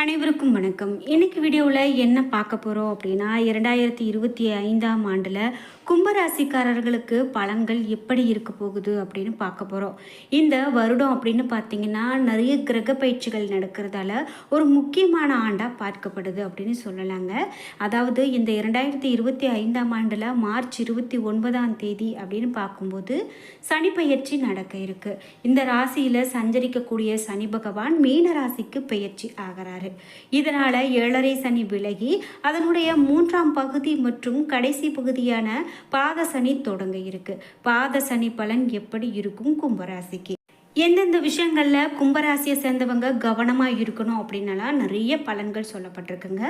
அனைவருக்கும் வணக்கம். இன்னைக்கு வீடியோவில் என்ன பார்க்க போகிறோம் அப்படின்னா இரண்டாயிரத்தி இருபத்தி ஐந்தாம் ஆண்டில் கும்பராசிக்காரர்களுக்கு பலன்கள் எப்படி இருக்க போகுது அப்படின்னு பார்க்க போகிறோம் இந்த வருடம் அப்படின்னு பார்த்தீங்கன்னா நிறைய கிரக பயிற்சிகள் நடக்கிறதால ஒரு முக்கியமான ஆண்டாக பார்க்கப்படுது அப்படின்னு சொல்லலாங்க. அதாவது இந்த இரண்டாயிரத்தி இருபத்தி ஐந்தாம் ஆண்டில் மார்ச் இருபத்தி ஒன்பதாம் தேதி அப்படின்னு பார்க்கும்போது சனி பயிற்சி நடக்க இருக்கு. இந்த ராசியில் சஞ்சரிக்கக்கூடிய சனி பகவான் மீன ராசிக்கு பயிற்சி ஆகிறாரு. இதனால ஏழரை சனி விலகி அதனுடைய மூன்றாம் பகுதி மற்றும் கடைசி பகுதியான பாத சனி தொடங்க இருக்கு. பாத சனி பலன் எப்படி இருக்கும்? கும்பராசிக்கு. எந்தெந்த விஷயங்களில் கும்பராசியை சேர்ந்தவங்க கவனமாக இருக்கணும் அப்படின்னலாம் நிறைய பலன்கள் சொல்லப்பட்டிருக்குங்க.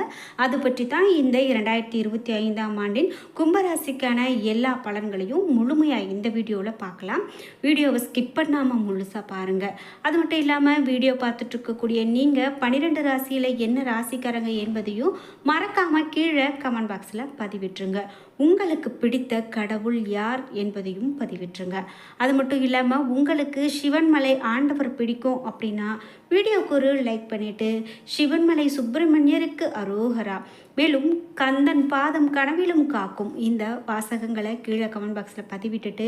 அது பற்றி தான் இந்த இரண்டாயிரத்தி இருபத்தி ஐந்தாம் ஆண்டின் கும்பராசிக்கான எல்லா பலன்களையும் முழுமையாக இந்த வீடியோவில் பார்க்கலாம். வீடியோவை ஸ்கிப் பண்ணாமல் முழுசாக பாருங்கள் அது மட்டும் இல்லாமல் வீடியோ பார்த்துட்ருக்கக்கூடிய நீங்கள் பன்னிரெண்டு ராசியில் என்ன ராசிக்காரங்க என்பதையும் மறக்காமல் கீழே கமெண்ட் பாக்ஸில் பதிவிட்டுருங்க. உங்களுக்கு பிடித்த கடவுள் யார் என்பதையும் பதிவிட்டுருங்க. அது மட்டும் இல்லாமல் உங்களுக்கு சிவன்மலை ஆண்டவர் பிடிக்கும் அப்படின்னா வீடியோக்கு ஒரு லைக் பண்ணிவிட்டு சிவன்மலை சுப்பிரமணியருக்கு அரோகரா. மேலும் கந்தன் பாதம் கனவிலும் காக்கும் இந்த வாசகங்களை கீழே கமெண்ட் பாக்ஸில் பதிவிட்டுட்டு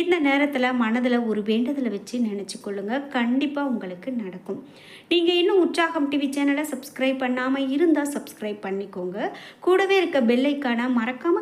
இந்த நேரத்தில் மனதில் ஒரு வேண்டுதலை வச்சு நினச்சி கொள்ளுங்கள் கண்டிப்பாக உங்களுக்கு நடக்கும். நீங்கள் இன்னும் உற்சாகம் டிவி சேனலை சப்ஸ்கிரைப் பண்ணாமல் இருந்தால் சப்ஸ்கிரைப் பண்ணிக்கோங்க. கூடவே இருக்க பெல்லைக்கான மறக்காமல்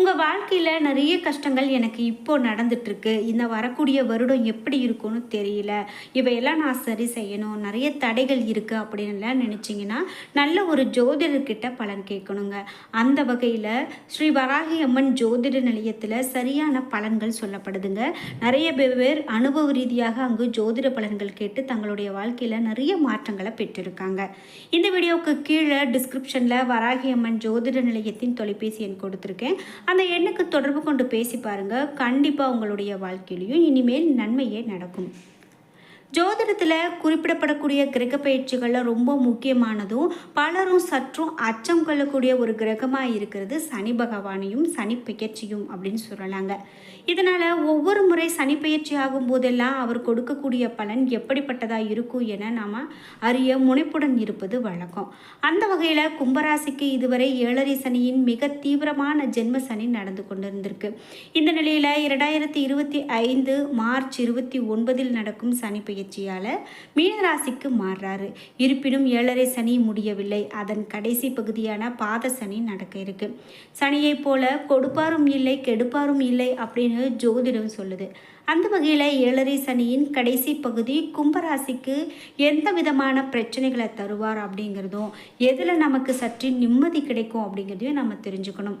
உங்கள் வாழ்க்கையில் நிறைய கஷ்டங்கள் எனக்கு இப்போது நடந்துட்டுருக்கு. இந்த வரக்கூடிய வருடம் எப்படி இருக்கும்னு தெரியல. இவையெல்லாம் நான் சரி செய்யணும். நிறைய தடைகள் இருக்குது அப்படின்லாம் நினச்சிங்கன்னா நல்ல ஒரு ஜோதிடர்கிட்ட பலன் கேட்கணுங்க. அந்த வகையில் ஸ்ரீ வராகி அம்மன் ஜோதிட நிலையத்தில் சரியான பலன்கள் சொல்லப்படுதுங்க. நிறைய பேர் அனுபவ ரீதியாக அங்கு ஜோதிட பலன்கள் கேட்டு தங்களுடைய வாழ்க்கையில் நிறைய மாற்றங்களை பெற்றிருக்காங்க. இந்த வீடியோவுக்கு கீழே டிஸ்கிரிப்ஷனில் வராகி அம்மன் ஜோதிட நிலையத்தின் தொலைபேசி எண் கொடுத்துருக்கேன். அந்த எண்ணுக்கு தொடர்பு கொண்டு பேசி பாருங்க. கண்டிப்பாக உங்களுடைய வாழ்க்கையிலையும் இனிமேல் நன்மையே நடக்கும். ஜோதிடத்தில் குறிப்பிடப்படக்கூடிய கிரக பயிற்சிகளில் ரொம்ப முக்கியமானதும் பலரும் சற்றும் அச்சம் கொள்ளக்கூடிய ஒரு கிரகமாக இருக்கிறது சனி பகவானையும் சனி பெயர்ச்சியும் அப்படின்னு சொல்லலாங்க. இதனால் ஒவ்வொரு முறை சனி பயிற்சி ஆகும் போதெல்லாம் அவர் கொடுக்கக்கூடிய பலன் எப்படிப்பட்டதாக இருக்கும் என நாம் அறிய முனைப்புடன் இருப்பது வழக்கம். அந்த வகையில் கும்பராசிக்கு இதுவரை ஏழரை சனியின் மிக தீவிரமான ஜென்ம சனி நடந்து கொண்டிருந்திருக்கு. இந்த நிலையில் இரண்டாயிரத்தி இருபத்தி ஐந்து மார்ச் இருபத்தி ஒன்பதில் நடக்கும் சனி பயிற்சியால் மீனராசிக்கு மாறுறாரு. இருப்பினும் ஏழரை சனி முடியவில்லை. அதன் கடைசி பகுதியான பாத சனி நடக்க இருக்கு. சனியைப் போல கொடுப்பாரும் இல்லை கெடுப்பாரும் இல்லை அப்படின்னு ஜோதிடம் சொல்லுது. அந்த வகையில் ஏழரை சனியின் கடைசி பகுதி கும்பராசிக்கு எந்த விதமான பிரச்சனைகளை தருவார் அப்படிங்கிறதும் எதில் நமக்கு சற்று நிம்மதி கிடைக்கும் அப்படிங்கிறதையும் நம்ம தெரிஞ்சுக்கணும்.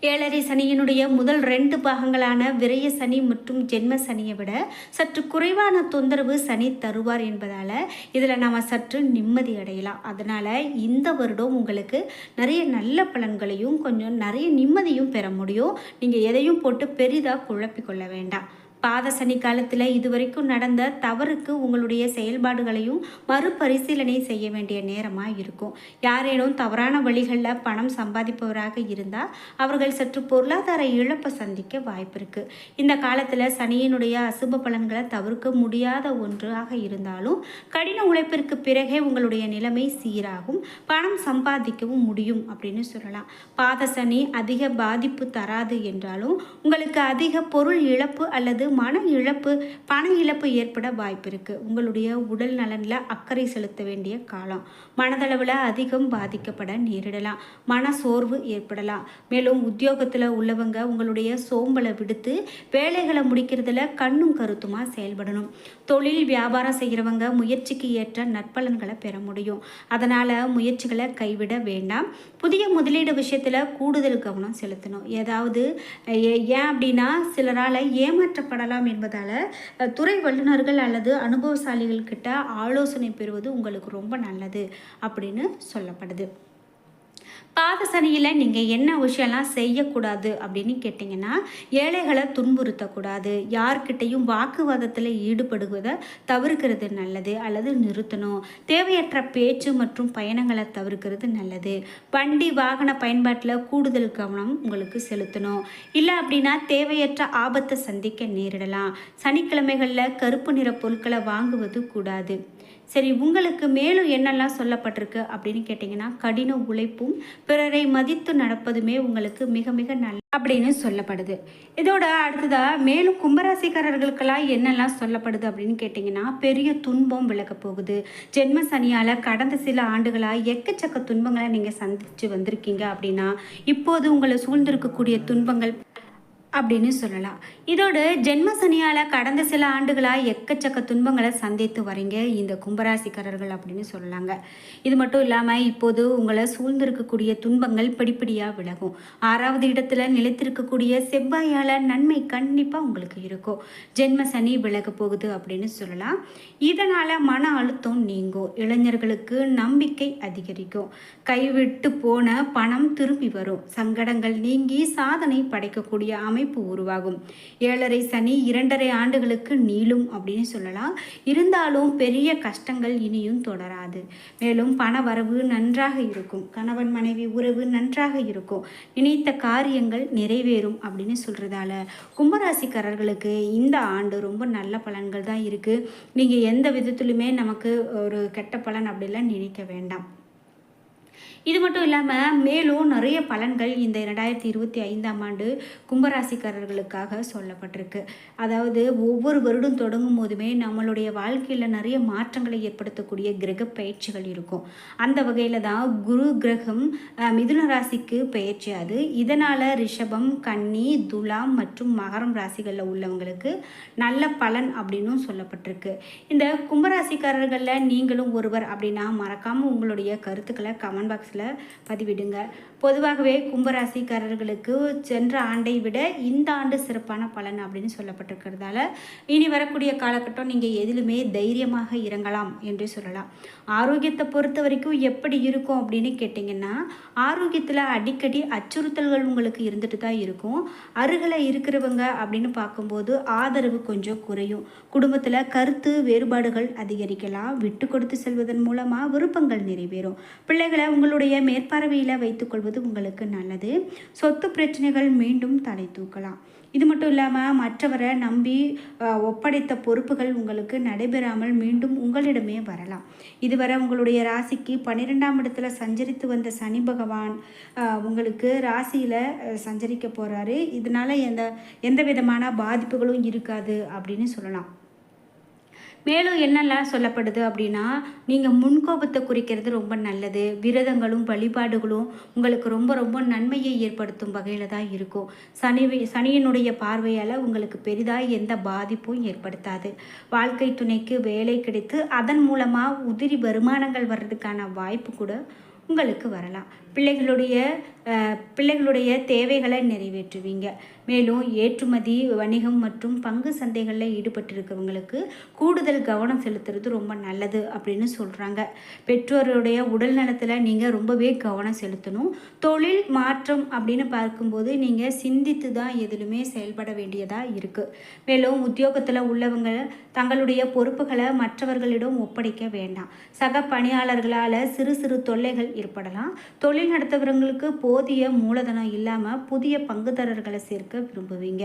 ஏழரை சனியினுடைய முதல் ரெண்டு பாகங்களான விரய சனி மற்றும் ஜென்ம சனியை விட சற்று குறைவான தொந்தரவு சனி தருவார் என்பதால் இதில் நாம் சற்று நிம்மதி அடையலாம். அதனால் இந்த வருடம் உங்களுக்கு நிறைய நல்ல பலன்களையும் கொஞ்சம் நிறைய நிம்மதியும் பெற முடியும். நீங்கள் எதையும் போட்டு பெரிதாக குழப்பிக்கொள்ள வேண்டாம். பாத சனி காலத்தில் இதுவரைக்கும் நடந்த தவறுக்கு உங்களுடைய செயல்பாடுகளையும் மறுபரிசீலனை செய்ய வேண்டிய நேரமாக இருக்கும் யாரேனும் தவறான வழிகளில் பணம் சம்பாதிப்பவராக இருந்தால் அவர்கள் சற்று பொருளாதார இழப்பை சந்திக்க வாய்ப்பு இருக்குது இந்த காலத்தில் சனியினுடைய அசுப பலன்களை தவிர்க்க முடியாத ஒன்றாக இருந்தாலும் கடின உழைப்பிற்கு பிறகே உங்களுடைய நிலைமை சீராகும். பணம் சம்பாதிக்கவும் முடியும் அப்படின்னு சொல்லலாம். பாத சனி அதிக பாதிப்பு தராது என்றாலும் உங்களுக்கு அதிக பொருள் இழப்பு அல்லது மன இழப்பு பண இழப்பு ஏற்பட வாய்ப்பு இருக்குது உங்களுடைய உடல் நலனில் அக்கறை செலுத்த வேண்டிய காலம். மனதளவில் அதிகம் பாதிக்கப்பட நேரிடலாம். மன சோர்வு ஏற்படலாம். மேலும் உத்தியோகத்தில் உள்ளவங்க உங்களுடைய சோம்பலை விடுத்து வேலைகளை முடிக்கிறதுல கண்ணும் கருத்துமாக செயல்படணும். தொழில் வியாபாரம் செய்கிறவங்க முயற்சிக்கு ஏற்ற நற்பலன்களை பெற முடியும். அதனால் முயற்சிகளை கைவிட வேண்டாம். புதிய முதலீடு விஷயத்தில் கூடுதல் கவனம் செலுத்தணும். ஏதாவது ஏ- ஏன் அப்படின்னா சிலரால் ஏமாற்றப்பட ஏமாற்றப்படலாம் என்பதால் துறை வல்லுநர்கள் அல்லது அனுபவசாலிகள் கிட்ட ஆலோசனை பெறுவது உங்களுக்கு ரொம்ப நல்லது அப்படின்னு சொல்லப்படுது. பாத சனியில் நீங்கள் என்ன விஷயம்லாம் செய்யக்கூடாது அப்படின்னு கேட்டிங்கன்னா ஏழைகளை துன்புறுத்தக்கூடாது. யார்கிட்டையும் வாக்குவாதத்தில் ஈடுபடுவதை தவிர்க்கிறது நல்லது அல்லது நிறுத்தணும். தேவையற்ற பேச்சு மற்றும் பயணங்களை தவிர்க்கிறது நல்லது. வண்டி வாகன பயன்பாட்டில் கூடுதல் கவனம் உங்களுக்கு செலுத்தணும். இல்லை அப்படின்னா தேவையற்ற ஆபத்தை சந்திக்க நேரிடலாம். சனிக்கிழமைகளில் கருப்பு நிற பொருட்களை வாங்குவது கூடாது. சரி உங்களுக்கு மேலும் என்னெல்லாம் சொல்லப்பட்டிருக்கு அப்படின்னு கேட்டிங்கன்னா கடின உழைப்பும் பிறரை மதித்து நடப்பதுமே உங்களுக்கு மிக மிக நல்ல அப்படின்னு சொல்லப்படுது. இதோட அடுத்ததாக மேலும் கும்பராசிக்காரர்களுக்கெல்லாம் என்னெல்லாம் சொல்லப்படுது அப்படின்னு கேட்டிங்கன்னா பெரிய துன்பம் விளக்கப் போகுது. ஜென்ம சனியால் கடந்த சில ஆண்டுகளாக எக்கச்சக்க துன்பங்களை நீங்கள் சந்தித்து வந்திருக்கீங்க அப்படின்னா இப்போது உங்களை சூழ்ந்திருக்கக்கூடிய துன்பங்கள் அப்படின்னு சொல்லலாம். இதோடு ஜென்ம சனியால் கடந்த சில ஆண்டுகளாக எக்கச்சக்க துன்பங்களை சந்தித்து வரீங்க இந்த கும்பராசிக்காரர்கள் அப்படின்னு சொல்லலாங்க. இது மட்டும் இல்லாமல் இப்போது உங்களை சூழ்ந்திருக்கக்கூடிய துன்பங்கள் படிப்படியாக விலகும். ஆறாவது இடத்துல நிலைத்திருக்கக்கூடிய செவ்வாயால் நன்மை கண்டிப்பாக உங்களுக்கு இருக்கும். ஜென்ம சனி விலக போகுது அப்படின்னு சொல்லலாம். இதனால் மன அழுத்தம் நீங்கும். இளைஞர்களுக்கு நம்பிக்கை அதிகரிக்கும். கைவிட்டு போன பணம் திரும்பி வரும். சங்கடங்கள் நீங்கி சாதனை படைக்கக்கூடிய அமைப்பு உருவாகும். ஏழரை சனி இரண்டரை ஆண்டுகளுக்கு நீளும் அப்படின்னு சொல்லலாம். இருந்தாலும் பெரிய கஷ்டங்கள் இனியும் தொடராது. மேலும் பண வரவு நன்றாக இருக்கும். கணவன் மனைவி உறவு நன்றாக இருக்கும். நினைத்த காரியங்கள் நிறைவேறும் அப்படின்னு சொல்கிறதால கும்பராசிக்காரர்களுக்கு இந்த ஆண்டு ரொம்ப நல்ல பலன்கள் தான் இருக்குது நீங்கள் எந்த விதத்துலையுமே நமக்கு ஒரு கெட்ட பலன் அப்படிலாம் நினைக்க வேண்டாம். இது மட்டும் இல்லாமல் மேலும் நிறைய பலன்கள் இந்த ரெண்டாயிரத்தி இருபத்தி ஐந்தாம் ஆண்டு கும்பராசிக்காரர்களுக்காக சொல்லப்பட்டிருக்கு. அதாவது ஒவ்வொரு வருடம் தொடங்கும் போதுமே நம்மளுடைய வாழ்க்கையில் நிறைய மாற்றங்களை ஏற்படுத்தக்கூடிய கிரக பயிற்சிகள் இருக்கும். அந்த வகையில் தான் குரு கிரகம் மிதுன ராசிக்கு பயிற்சி. அது இதனால் ரிஷபம் கன்னி துலாம் மற்றும் மகரம் ராசிகளில் உள்ளவங்களுக்கு நல்ல பலன் அப்படின்னும் சொல்லப்பட்டிருக்கு. இந்த கும்பராசிக்காரர்களில் நீங்களும் ஒருவர் அப்படின்னா மறக்காமல் உங்களுடைய கருத்துக்களை கமெண்ட் பாக்ஸில் பாக்ஸில் பதிவிடுங்க. பொதுவாகவே கும்பராசிக்காரர்களுக்கு சென்ற ஆண்டை விட இந்த ஆண்டு சிறப்பான பலன் அப்படின்னு சொல்லப்பட்டிருக்கிறதால இனி வரக்கூடிய காலகட்டம் நீங்கள் எதிலுமே தைரியமாக இறங்கலாம் என்று சொல்லலாம். ஆரோக்கியத்தை பொறுத்த வரைக்கும் எப்படி இருக்கும் அப்படின்னு கேட்டிங்கன்னா ஆரோக்கியத்தில் அடிக்கடி அச்சுறுத்தல்கள் உங்களுக்கு இருந்துட்டு தான் இருக்கும். அருகில் இருக்கிறவங்க அப்படின்னு பார்க்கும்போது ஆதரவு கொஞ்சம் குறையும். குடும்பத்தில் கருத்து வேறுபாடுகள் அதிகரிக்கலாம். விட்டு கொடுத்து செல்வதன் மூலமாக விருப்பங்கள் நிறைவேறும். பிள்ளைகளை உங்களுடைய உங்களுடைய மேற்பார்வையில் வைத்துக்கொள்வது உங்களுக்கு நல்லது. சொத்து பிரச்சனைகள் மீண்டும் தலை தூக்கலாம். இது மட்டும் இல்லாமல் மற்றவரை நம்பி ஒப்படைத்த பொறுப்புகள் உங்களுக்கு நடைபெறாமல் மீண்டும் உங்களிடமே வரலாம். இதுவரை உங்களுடைய ராசிக்கு பன்னிரெண்டாம் இடத்துல சஞ்சரித்து வந்த சனி பகவான் உங்களுக்கு ராசியில் சஞ்சரிக்க போகிறாரு இதனால் எந்த எந்த விதமான பாதிப்புகளும் இருக்காது அப்படின்னு சொல்லலாம். மேலும் என்னெல்லாம் சொல்லப்படுது அப்படின்னா நீங்கள் முன்கோபத்தை குறிக்கிறது ரொம்ப நல்லது. விரதங்களும் வழிபாடுகளும் உங்களுக்கு ரொம்ப ரொம்ப நன்மையை ஏற்படுத்தும் வகையில் தான் இருக்கும். சனி சனியினுடைய பார்வையால் உங்களுக்கு பெரிதாக எந்த பாதிப்பும் ஏற்படுத்தாது. வாழ்க்கை துணைக்கு வேலை கிடைத்து அதன் மூலமாக உதிரி வருமானங்கள் வர்றதுக்கான வாய்ப்பு கூட உங்களுக்கு வரலாம். பிள்ளைகளுடைய பிள்ளைகளுடைய தேவைகளை நிறைவேற்றுவீங்க. மேலும் ஏற்றுமதி வணிகம் மற்றும் பங்கு சந்தைகளில் ஈடுபட்டிருக்கவங்களுக்கு கூடுதல் கவனம் செலுத்துறது ரொம்ப நல்லது அப்படின்னு சொல்கிறாங்க பெற்றோருடைய உடல் நலத்தில் நீங்கள் ரொம்பவே கவனம் செலுத்தணும். தொழில் மாற்றம் அப்படின்னு பார்க்கும்போது நீங்கள் சிந்தித்து தான் எதிலுமே செயல்பட வேண்டியதாக இருக்குது மேலும் உத்தியோகத்தில் உள்ளவங்க தங்களுடைய பொறுப்புகளை மற்றவர்களிடம் ஒப்படைக்க வேண்டாம். சக பணியாளர்களால் சிறு சிறு தொல்லைகள் ஏற்படலாம். தொழில் நடத்துகிறவங்களுக்கு போதிய மூலதனம் இல்லாமல் புதிய பங்குதாரர்களை சேர்க்க விரும்புவீங்க.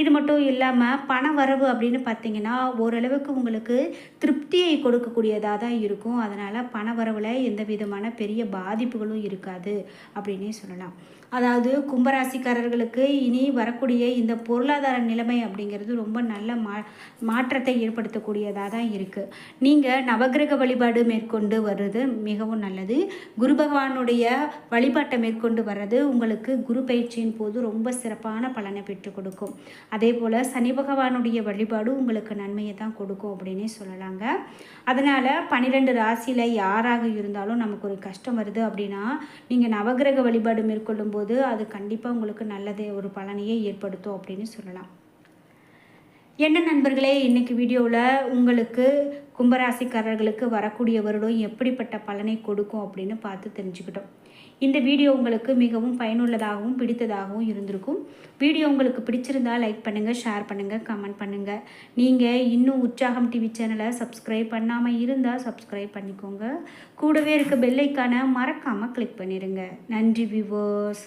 இது மட்டும் இல்லாமல் பண வரவு அப்படின்னு பார்த்தீங்கன்னா ஓரளவுக்கு உங்களுக்கு திருப்தியை கொடுக்கக்கூடியதாக தான் இருக்கும். அதனால் பண வரவில் எந்த விதமான பெரிய பாதிப்புகளும் இருக்காது அப்படின்னே சொல்லலாம். அதாவது கும்பராசிக்காரர்களுக்கு இனி வரக்கூடிய இந்த பொருளாதார நிலைமை அப்படிங்கிறது ரொம்ப நல்ல மா மாற்றத்தை ஏற்படுத்தக்கூடியதாக தான் இருக்குது நீங்கள் நவகிரக வழிபாடு மேற்கொண்டு வர்றது மிகவும் நல்லது. குரு பகவானுடைய வழிபாட்டை மேற்கொண்டு வர்றது உங்களுக்கு குரு பயிற்சியின் போது ரொம்ப சிறப்பான பலனை பெற்றுக் கொடுக்கும். அதே போல் சனி பகவானுடைய வழிபாடு உங்களுக்கு நன்மையை தான் கொடுக்கும் அப்படின்னே சொல்லலாங்க. அதனால் பன்னிரெண்டு ராசியில் யாராக இருந்தாலும் நமக்கு ஒரு கஷ்டம் வருது அப்படின்னா நீங்கள் நவகிரக வழிபாடு மேற்கொள்ளும் போது அது கண்டிப்பாக உங்களுக்கு நல்லதே ஒரு பலனையே ஏற்படுத்தும் அப்படின்னு சொல்லலாம். என்ன நண்பர்களே இன்றைக்கி வீடியோவில் உங்களுக்கு கும்பராசிக்காரர்களுக்கு வரக்கூடிய வருடம் எப்படிப்பட்ட பலனை கொடுக்கும் அப்படின்னு பார்த்து தெரிஞ்சுக்கிட்டோம். இந்த வீடியோ உங்களுக்கு மிகவும் பயனுள்ளதாகவும் பிடித்ததாகவும் இருந்திருக்கும். வீடியோ உங்களுக்கு பிடிச்சிருந்தால் லைக் பண்ணுங்கள் ஷேர் பண்ணுங்கள் கமெண்ட் பண்ணுங்கள் நீங்கள் இன்னும் உற்சாகம் டிவி சேனலை சப்ஸ்கிரைப் பண்ணாமல் இருந்தால் சப்ஸ்கிரைப் பண்ணிக்கோங்க. கூடவே இருக்க பெல்லைக்கான மறக்காமல் கிளிக் பண்ணிடுங்க நன்றி வியூவர்ஸ்